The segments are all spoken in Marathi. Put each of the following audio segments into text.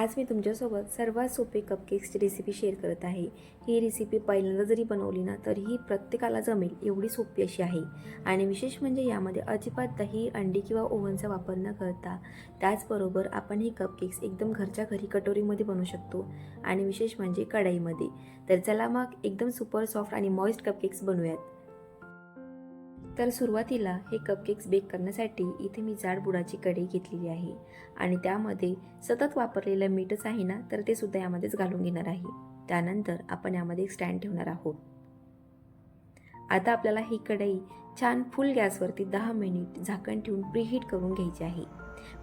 आज मी तुमच्यासोबत सर्वात सोपे कपकेक्सची रेसिपी शेअर करत आहे. ही रेसिपी पहिल्यांदा जरी बनवली ना तरीही प्रत्येकाला जमेल एवढी सोपी अशी आहे. आणि विशेष म्हणजे यामध्ये अजिबात दही अंडी किंवा ओव्हनचा वापर न करता त्याचबरोबर आपण ही कपकेक्स एकदम घरच्या घरी कटोरीमध्ये बनवू शकतो. आणि विशेष म्हणजे कढाईमध्ये. तर चला मग एकदम सुपर सॉफ्ट आणि मॉइस्ट कपकेक्स बनवूयात. तर सुरुवातीला हे कपकेक्स बेक करण्यासाठी इथे मी जाड बुडाची कढई घेतलेली आहे. आणि त्यामध्ये सतत वापरलेलं मीठच आहे ना तर ते सुद्धा यामध्येच घालून घेणार आहे. त्यानंतर आपण यामध्ये एक स्टँड ठेवणार आहोत. आता आपल्याला ही कढई छान फुल गॅसवरती दहा मिनिट झाकण ठेवून प्रीहीट करून घ्यायची आहे.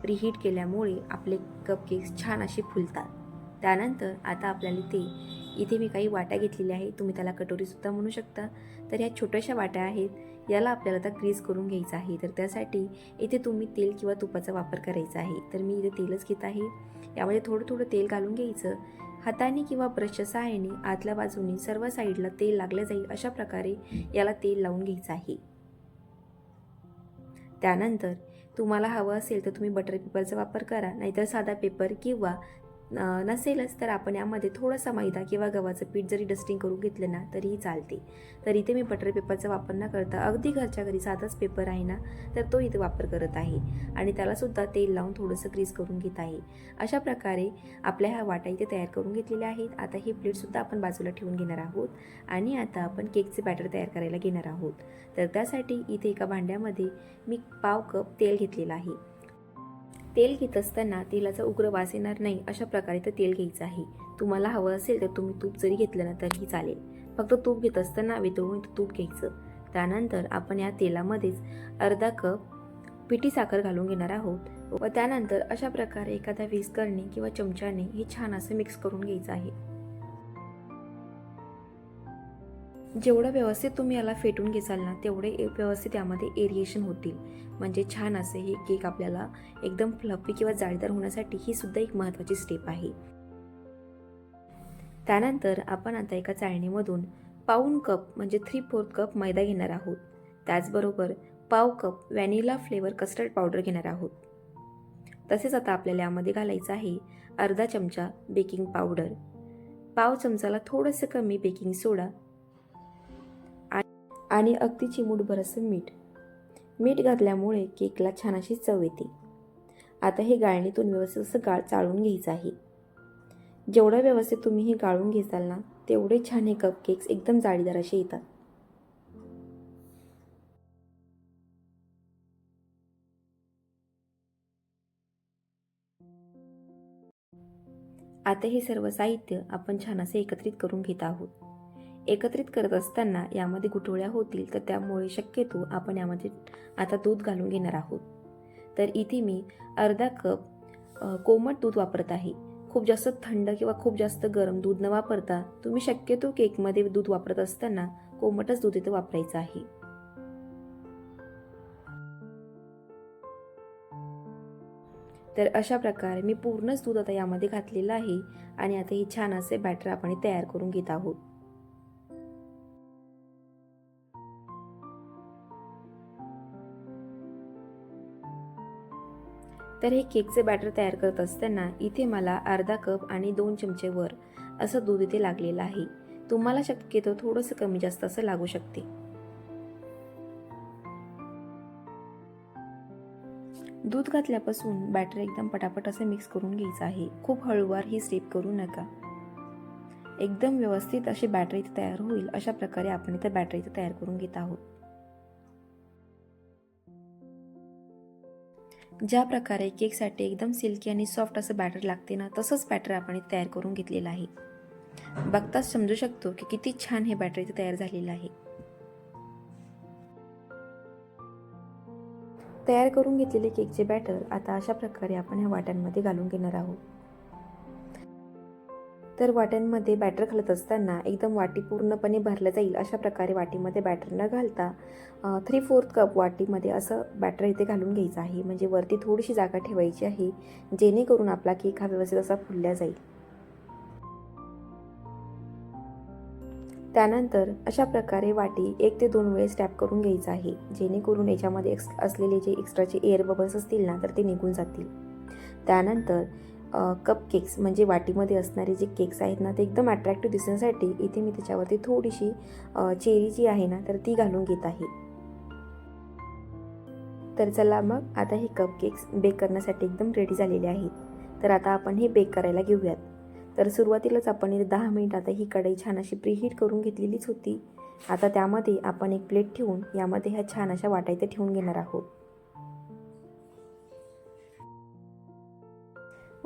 प्रीहीट केल्यामुळे आपले कपकेक्स छान असे फुलतात. त्यानंतर आता आपल्याला ते इथे मी काही वाट्या घेतलेल्या आहे तुम्ही त्याला कटोरीसुद्धा म्हणू शकता. तर ह्या छोट्याशा वाट्या आहेत याला आपल्याला आता ग्रीस करून घ्यायचं आहे. तर त्यासाठी इथे तुम्ही तेल किंवा तुपाचा वापर करायचा आहे. तर मी इथे तेलच घेत आहे. यामध्ये थोडं थोडं तेल घालून घ्यायचं. हाताने किंवा ब्रशच्या सहाय्याने आतल्या बाजूने सर्व साईडला तेल लागलं जाईल अशा प्रकारे याला तेल लावून घ्यायचं आहे. त्यानंतर तुम्हाला हवं असेल तर तुम्ही बटर पेपरचा वापर करा. नाहीतर साधा पेपर किंवा नसेलच तर आपण यामध्ये थोडासा मैदा किंवा गव्हाचं पीठ जरी डस्टिंग करून घेतलं ना तरीही चालते. तर इथे मी बटर पेपरचा वापर न करता अगदी घरच्या घरी साधाच पेपर आहे ना तर तो इथे वापर करत आहे. आणि त्यालासुद्धा तेल लावून थोडंसं ग्रीस करून घेत आहे. अशा प्रकारे आपल्या ह्या वाटा इथे तयार करून घेतलेल्या आहेत. आता ही प्लेटसुद्धा आपण बाजूला ठेवून घेणार आहोत. आणि आता आपण केकचे बॅटर तयार करायला घेणार आहोत. तर त्यासाठी इथे एका भांड्यामध्ये मी पाव कप तेल घेतलेलं आहे. तेल घेत असताना तेलाचा उग्र वास येणार नाही अशा प्रकारे तर तेल घ्यायचं आहे. तुम्हाला हवं असेल तर तुम्ही तूप जरी घेतलं ना तरीही चालेल. फक्त तूप घेत असताना वितळून तूप घ्यायचं. त्यानंतर आपण या तेलामध्येच अर्धा कप पिठी साखर घालून घेणार आहोत. व त्यानंतर अशा प्रकारे एखाद्या विस्करणे किंवा चमच्याने हे छान असं मिक्स करून घ्यायचं आहे. जेवढं व्यवस्थित तुम्ही याला फेटून घेसाल ना तेवढे ए- व्यवस्थित यामध्ये एरिएशन होतील. म्हणजे छान असे हे केक आपल्याला एकदम फ्लफी किंवा जाळीदार होण्यासाठी ही सुद्धा एक महत्त्वाची स्टेप आहे. त्यानंतर आपण आता एका चाळणीमधून पाऊण कप म्हणजे थ्री फोर्थ कप मैदा घेणार आहोत. त्याचबरोबर पाव cup vanilla flavour custard powder घेणार आहोत. तसेच आता आपल्याला यामध्ये घालायचं आहे अर्धा चमचा बेकिंग पावडर पाव चमचाला थोडंसं कमी बेकिंग सोडा आणि अगदी चिमूटभर असं मीठ. मीठ घातल्यामुळे केकला छान अशी चव येते. आता हे गाळणीतून व्यवस्थित असं गाळ चाळून घ्यायचं आहे. जेवढं व्यवस्थित तुम्ही हे गाळून घेसाल ना तेवढे छान हे कप केक्स एकदम जाळीदार असे येतात. आता हे सर्व साहित्य आपण छान असे एकत्रित करून घेत आहोत. एकत्रित करत असताना यामध्ये गुठोळ्या होतील तर त्यामुळे शक्यतो आपण यामध्ये आता दूध घालून घेणार आहोत. तर इथे मी अर्धा कप कोमट दूध वापरत आहे. खूप जास्त थंड किंवा खूप जास्त गरम दूध न वापरता तुम्ही शक्यतो केकमध्ये दूध वापरत असताना कोमटच दूध इथं वापरायचं आहे. तर अशा प्रकारे मी पूर्णच दूध आता यामध्ये घातलेलं आहे आणि आता ही छान असे बॅटर आपण तयार करून घेत आहोत. तर हे केकचे बॅटर तयार करत असताना इथे मला अर्धा कप आणि दोन चमचे वर असं दूध इथे लागलेलं आहे. तुम्हाला शक्यतो थोडंसं कमी जास्त असं लागू शकते. दूध घातल्यापासून बॅटर एकदम पटापट असं मिक्स करून घ्यायचं आहे. खूप हळूवार ही स्टेप करू नका. एकदम व्यवस्थित असे बॅटर इथे तयार होईल अशा प्रकारे आपण इथे बॅटर इथे तयार करून घेत आहोत. ज्या प्रकारे केकसाठी एकदम सिल्की आणि सॉफ्ट असं बॅटर लागते ना तसंच बॅटर आपण तयार करून घेतलेलं आहे. बघताच समजू शकतो की किती छान हे बॅटर इथे तयार झालेलं आहे. तयार करून घेतलेले केकचे बॅटर आता अशा प्रकारे आपण ह्या वाट्यांमध्ये घालून घेणार आहोत. तर वाट्यांमध्ये बॅटर घालत असताना एकदम वाटी पूर्णपणे भरलं जाईल अशा प्रकारे वाटीमध्ये बॅटर न घालता थ्री फोर्थ कप वाटीमध्ये असं बॅटर इथे घालून घ्यायचं आहे. म्हणजे वरती थोडीशी जागा ठेवायची आहे जेणेकरून आपला केक हा व्यवस्थित असा फुलला जाईल. त्यानंतर अशा प्रकारे वाटी एक ते दोन वेळेस टॅप करून घ्यायचं आहे. जेणेकरून याच्यामध्ये एक्स असलेले जे एक्स्ट्राचे एअर बबल्स असतील ना तर ते निघून जातील. त्यानंतर कप केक्स म्हणजे वाटीमध्ये असणारे जे केक्स आहेत ना ते एकदम अट्रॅक्टिव्ह दिसण्यासाठी इथे मी त्याच्यावरती थोडीशी चेरी जी आहे ना तर ती घालून घेत आहे. तर चला मग आता हे कप केक्स बेक करण्यासाठी एकदम रेडी झालेले आहेत. तर आता आपण हे बेक करायला घेऊयात. तर सुरुवातीलाच आपण इथे दहा मिनिट आता ही कढई छान अशी प्रीहीट करून घेतलेलीच होती. आता त्यामध्ये आपण एक प्लेट ठेवून यामध्ये ह्या छान अशा वाटायचं ठेवून घेणार आहोत.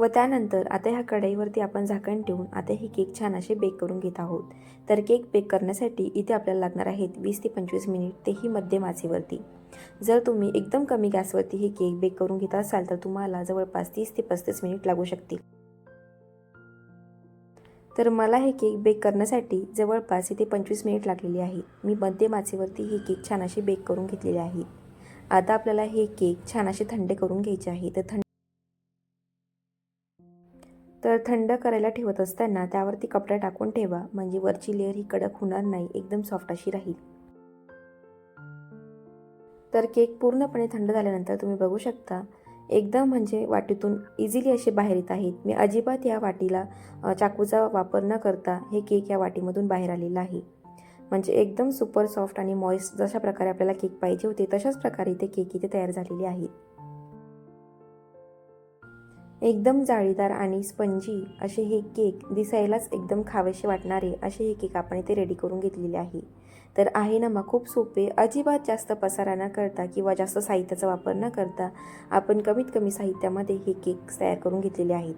व त्यानंतर आता ह्या कढईवरती आपण झाकण ठेवून आता हे केक छान असे बेक करून घेत आहोत. तर केक बेक करण्यासाठी इथे आपल्याला लागणार आहेत वीस ते पंचवीस मिनिट तेही मध्यम आचेवरती. जर तुम्ही एकदम कमी गॅसवरती हे केक बेक करून घेत असाल तर तुम्हाला जवळपास तीस ते पस्तीस मिनिट लागू शकतील. तर मला हे केक बेक करण्यासाठी जवळपास इथे पंचवीस मिनिट लागलेली आहे मी मध्यम आचेवरती हे केक छान असे बेक करून घेतलेले आहे आता आपल्याला हे केक छान असे थंड करून घ्यायचे आहे. तर थंड तर थंड करायला ठेवत असताना त्यावरती कपडा टाकून ठेवा म्हणजे वरची लेअर ही कडक होणार नाही एकदम सॉफ्ट अशी राहील. तर केक पूर्णपणे थंड झाल्यानंतर तुम्ही बघू शकता एकदम म्हणजे वाटीतून इझिली असे बाहेर येत आहेत. मी अजिबात या वाटीला चाकूचा वापर न करता हे केक या वाटीमधून बाहेर आलेला आहे. म्हणजे एकदम सुपर सॉफ्ट आणि मॉइस्ट जशा प्रकारे आपल्याला केक पाहिजे होते तशाच प्रकारे ते केक इथे तयार झालेले आहेत एकदम जाळीदार आणि स्पंजी असे हे केक दिसायलाच एकदम खावेसे वाटणारे असे हे केक आपण इथे रेडी करून घेतलेले आहे. तर आहे ना मग खूप सोपे अजिबात जास्त पसारा न करता किंवा जास्त साहित्याचा वापर न करता आपण कमीत कमी साहित्यामध्ये हे केक तयार करून घेतलेले आहेत.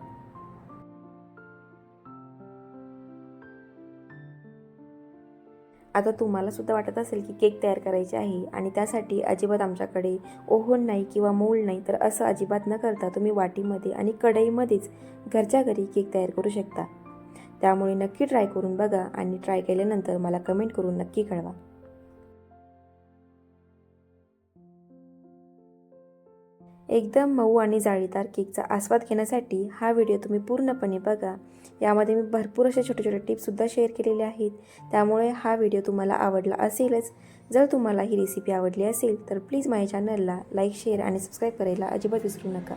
आता तुम्हाला सुद्धा वाटत असेल की केक तयार करायचे आहे आणि त्यासाठी अजिबात आमच्याकडे ओव्हन नाही किंवा मोल्ड नाही तर असं अजिबात न करता तुम्ही वाटीमध्ये आणि कढईमध्येच घरच्या घरी केक तयार करू शकता. त्यामुळे नक्की ट्राय करून बघा आणि ट्राय केल्यानंतर मला कमेंट करून नक्की कळवा. एकदम मऊ आणि जाळीदार केकचा आस्वाद घेण्यासाठी हा व्हिडिओ तुम्ही पूर्णपणे बघा. यामध्ये मी भरपूर असे छोटे छोटे टिप्ससुद्धा शेअर केलेले आहेत. त्यामुळे हा व्हिडिओ तुम्हाला आवडला असेलच. जर तुम्हाला ही रेसिपी आवडली असेल तर प्लीज माझ्या चॅनलला लाईक शेअर आणि सबस्क्राईब करायला अजिबात विसरू नका.